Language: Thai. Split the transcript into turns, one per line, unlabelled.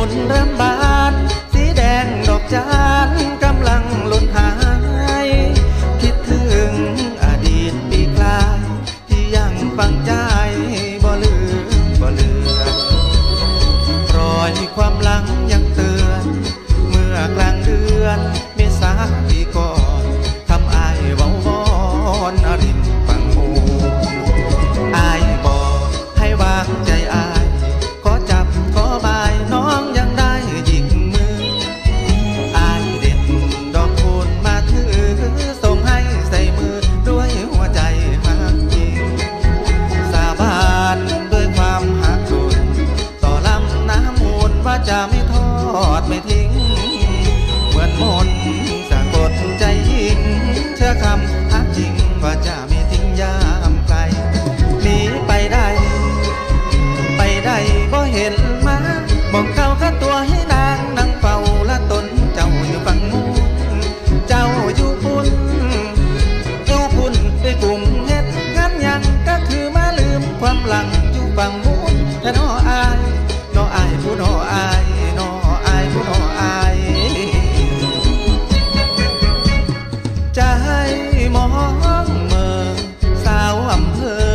我们。 จะไม่ทอดไม่ทิ้ง เหมือนมนสะกดใจยิ่งเชื่อคำฮักจริงว่าจะไม่ทิ้งยามไกลหนีไปได้ ไปได้บ่เห็นมาบอกเขาข้าตัวให้นางนั่งเฝ้าละตนเจ้าอยู่ฝั่งมุ่งเจ้าอยู่พุ่นอยู่พุ่นไปกลุ่มเห็ดงานยังก็คือมาลืมความหลังอยู่ฝั่ง มองเมื่อสาวอำเภอ